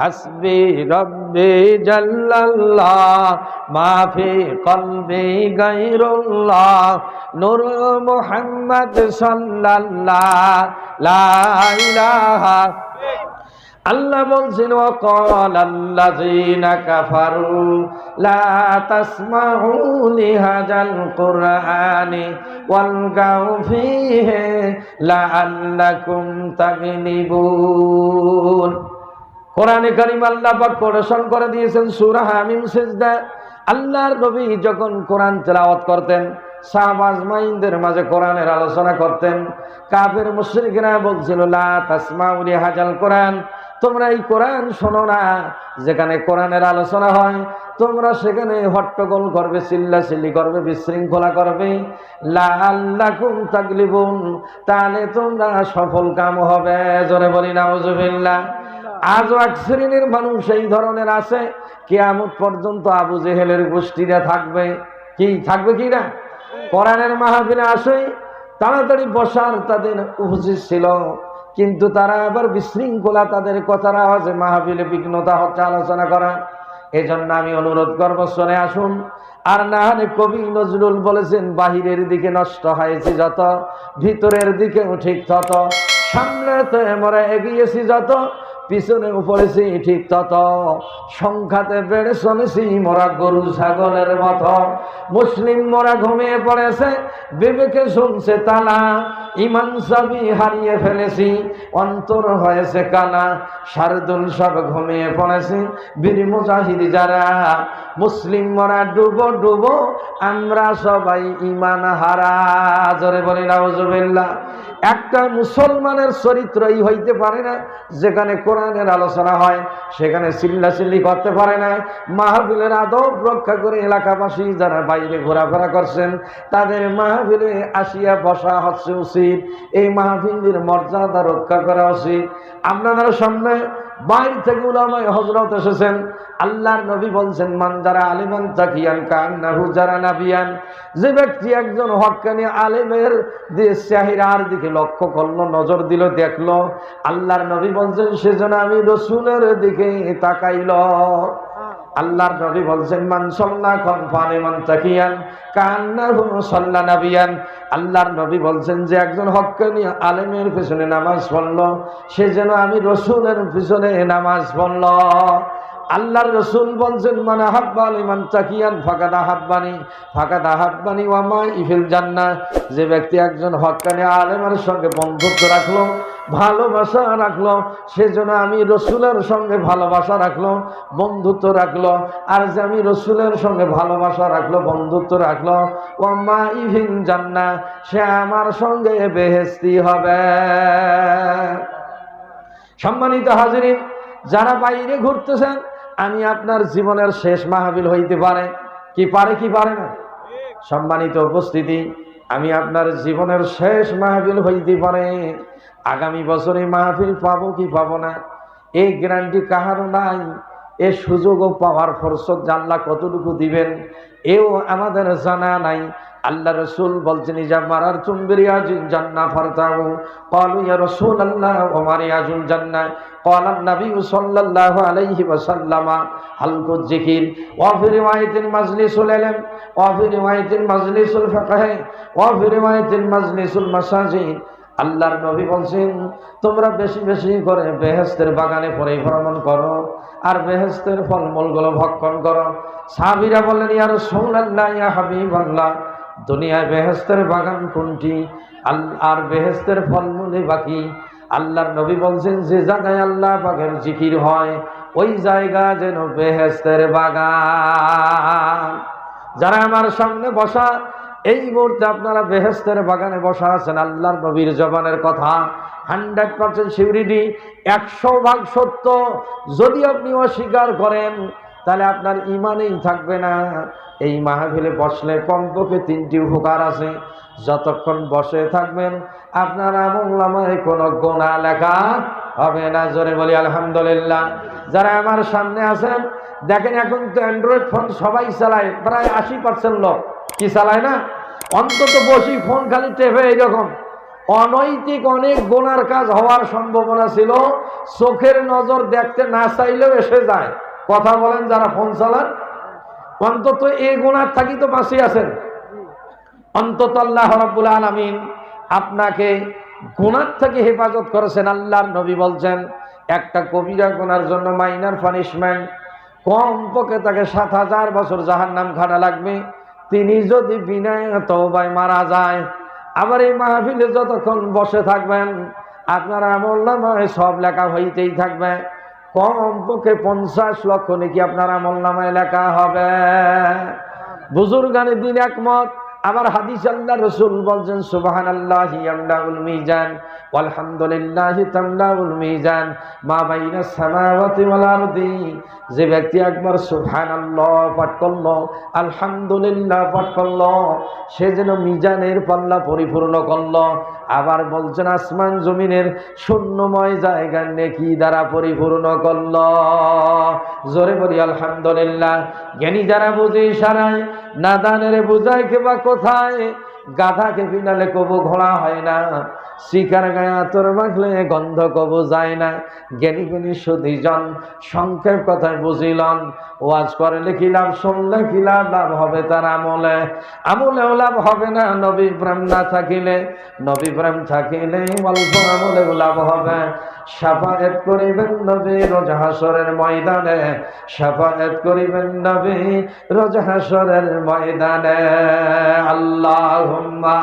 হাসবি রব্বি জাল্লাল্লাহ, মাফি কলবি গায়রুল্লাহ নূর মুহাম্মদ সাল্লাল্লাহ, লা আল্লাহ বলছেন ওয়াকাল আল্লাযীনা কাফারু, লা তাসমাউ লিহাযাল কুরআনি ওয়ালগাউ ফীহি লাআল্লাকুম তাগলিবুন কোরআনে কারিম আল্লাহ পাক কোরেশন করে দিয়েছেন সূরা হামিম সিজদা। আল্লাহর নবী যখন কোরআন তেলাওয়াত করতেন শাহবাজ মাইনদের মাঝে কোরআনের আলোচনা করতেন, কাফের মুশরিকরা বলছিল, লা তাসমাউ লিহাযাল কোরআন। তোমরা এই কোরআন শোনো না, যেখানে কোরআনের আলোচনা হয়, তোমরা সেখানে হট্টগোল করবে, চিল্লাচিল্লি করবে, বিশৃঙ্খলা করবে। লাল্লাকুম তাকলিবুন তাহলে তোমরা সফল কাম হবে। জোরে বলি, নাউজুবিল্লাহ। আজও এক শ্রেণির মানুষ এই ধরনের আছে কেয়ামত পর্যন্ত আবু জেহেলের গোষ্ঠীরা থাকবে। কি থাকবে কি না? কোরআনের মাহফিলে আসে, তাড়াতাড়ি বসার তাদের উচিত ছিল, কিন্তু তারা আবার বিশৃঙ্খলা তাদের কথার আওয়াজে মাহফিলে বিঘ্নতা হচ্ছে আলোচনা করা। এজন্য আমি অনুরোধ করব, শুনে আসুন। আর না হলে কবি নজরুল বলেছেন, বাহিরের দিকে নষ্ট হয়েছে যত, ভিতরের দিকেও ঠিক তত সামনে তো আমরা এগিয়েছি যত পিছনে পড়েছি ঠিক তত। সংখ্যাতে বেড়ে চলেছি মোরা গরু ছাগলের মতো। মুসলিম মোরা ঘুমিয়ে পড়েছে, বিবেকে শুনছে তালা। ইমান সাবি হারিয়ে ফেলেছি, অন্তর হয়েছে কানা শারদুল সব ঘুমিয়ে পড়েছি, বীর মুজাহিদ যারা। মুসলিম মরা ডুবো ডুবো, আমরা সবাই ইমান হারা। জোরে বলি, নাউজুবিল্লাহ। একটা মুসলমানের চরিত্রই হইতে পারে না, যেখানে কোরআনের আলোচনা হয়, সেখানে চিল্লাচিল্লি করতে পারে না মাহবিলের আদব রক্ষা করে এলাকাবাসী যারা বাইরে ঘোরাফেরা করছেন, তাদের মাহফিলে আসিয়া বসা হচ্ছে উচিত। এই মাহফিলের মর্যাদা রক্ষা করা উচিত। আপনাদের সামনে বাইরে থেকে উলামায় হজরত এসেছেন। আল্লাহর নবী বলছেন, মান যারা আলিমান তাকিয়ান কান নাহু যারা নাবিয়ান। যে ব্যক্তি একজন হকানি আলেমের চাহিরার দিকে লক্ষ্য করল, নজর দিল, দেখল, আল্লাহর নবী বলছেন, সেজন্য আমি রসুলের দিকে তাকাইল। আল্লাহর নবী বলছেন, মান সল্লা কনফানে মান তাকিয়ান, কান্নাহু সল্লা নাবিয়ান। আল্লাহর নবী বলছেন যে, একজন হক্কানি আলেমের পিছনে নামাজ পড়ল, সে যেন আমি রসুলের পিছনে নামাজ পড়ল। আল্লাহর রসুল বলছেন মানে হাব্বানি মান তাকিয়ান ফাঁকাদা হাব্বানি ফাঁকাদা হাব্বানি ওয়ামা ইফিল জান্না যে ব্যক্তি একজন হকানি আলেমের সঙ্গে বন্ধুত্ব রাখল, ভালোবাসা রাখল, সেজন্য আমি রসুলের সঙ্গে ভালোবাসা রাখল, বন্ধুত্ব রাখল। আর যে আমি রসুলের সঙ্গে ভালোবাসা রাখল, বন্ধুত্ব রাখল ওয়াম্মা ইফিল জান্না সে আমার সঙ্গে বেহেস্তি হবে। সম্মানিত হাজিরিন, যারা বাইরে ঘুরতেছেন আমি আপনার জীবনের শেষ মাহাবিল হইতে পারে? কি পারে কি পারে না? সম্মানিত উপস্থিতি, আমি আপনার জীবনের শেষ মাহবিল হইতে পারে। আগামী বছরে মাহফিল পাবো কি পাবো না? এই গ্যারান্টি কাহারও নাই। এ সুযোগও পাওয়ার ফরসত জানলা কতটুকু দিবেন? এও আমাদের জানা নাই। আল্লাহ রসুল বলছেন ইজা মারার চুম্বির ইয়াজুল জান্না ফারতাউ ক্বালু ইয়া রাসূলুল্লাহ ওমার ইয়াজুল জান্না قال النبي صلى الله عليه وسلم حلق الذكر وفي رواية مجلس العلم وفي رواية مجلس الفقه وفي رواية مجلس المساجد আল্লাহর নবী বলছেন তোমরা বেশি বেশি করে বেহেস্তের বাগানে পরিভ্রমণ করো আর বেহেস্তের ফলমূলগুলো ভক্ষণ করো সাহাবিরা বললেন ইয়ার সৌলাল্লাহ ইয়া হাবিব আল্লাহ দুনিয়ায় বেহেস্তের বাগান কোনটি? আর বেহেস্তের ফলমূলে বাকি? আল্লাহর নবী বলছেন, যে জায়গায় আল্লাহ বাগের জিকির হয়, ওই জায়গা যেন বেহেস্তের বাগান। যারা আমার সামনে বসা, এই মুহূর্তে আপনারা বেহেস্তের বাগানে বসা আছেন, আল্লাহর নবীর জবানের কথা। হান্ড্রেড পার্সেন্ট সিউরিটি, একশো ভাগ সত্য। যদি আপনি অস্বীকার করেন তাহলে আপনার ইমানেই থাকবে না। এই মাহফিলে বসলে কমপক্ষে তিনটি উপকার আছে। যতক্ষণ বসে থাকবেন, আপনার আমলামায় কোনো গোনা লেখা হবে না। জোরে বলি, আলহামদুলিল্লাহ। যারা আমার সামনে আছেন, দেখেন এখন তো অ্যান্ড্রয়েড ফোন সবাই চালায়, প্রায় আশি পার্সেন্ট লোক। কি চালায় না? অন্তত বসি ফোন খালি টেপে এইরকম। অনৈতিক অনেক গোনার কাজ হওয়ার সম্ভাবনা ছিল। চোখের নজর দেখতে না চাইলেও এসে যায়। কথা বলেন, যারা ফোন চালান, অন্তত এই গোনার থাকি তো বাঁচিয়ে আছেন। অন্তত আল্লাহ রাব্বুল আলামিন আপনাকে গুণার থেকে হেফাজত করেছেন, আল্লাহর নবী বলছেন, একটা কবিরা গুনার জন্য মাইনার পানিশমেন্ট কম পক্ষে তাকে সাত হাজার বছর জাহার নাম খাটা লাগবে। তিনি যদি বিনা তওবায় মারা যায়, আবার এই মাহফিলে যতক্ষণ বসে থাকবেন, আপনার আমল নামায় সব লেখা হইতেই থাকবে। কম পক্ষে পঞ্চাশ লক্ষ নাকি আপনার আমল নামায় লেখা হবে। বুজুর্গানের দিন একমত। আবার হাদিস আল্লাহ রসুল বলছেন সুবাহান আল্লাহ আমলাউল মিজান আলহামদুলিল্লাহ তামলাউল মিজান, মা বাইনা সামাওয়াতি ওয়াল আরদি যে ব্যক্তি একবার সুবহানাল্লাহ পাঠ করল, আলহামদুলিল্লাহ পাঠ করল, সে যেন মিজানের পাল্লা পরিপূর্ণ করল, আবার বলছেন, আসমান জমিনের শূন্যময় জায়গা নেকি দ্বারা পরিপূর্ণ করল। জোরে বলি, আলহামদুলিল্লাহ। জ্ঞানী যারা বুঝে ইশারায়, নাদানের বুঝায় কেবা কোথায় গাধাকে ফিনালে কবু ঘোড়া হয় না। শিকার গায়ে আতর মাখলে গন্ধ কবু যায় না। জ্ঞানী জ্ঞানী সুধীজন সংক্ষেপ কথায় বুঝিলন, ওয়াজ করে লাভ শুনলে কি লাভ? লাভ হবে তার আমলে। আমলেও লাভ হবে না, নবী প্রেম না থাকিলে। নবী প্রেম থাকিলে অল্প আমলে লাভ হবে। সাফায়েত করিবেন নবী রোজাহাসরের ময়দানে। সাফায়েত করিবেন নবী রোজাহাসরের ময়দানে। আল্লাহুম্মা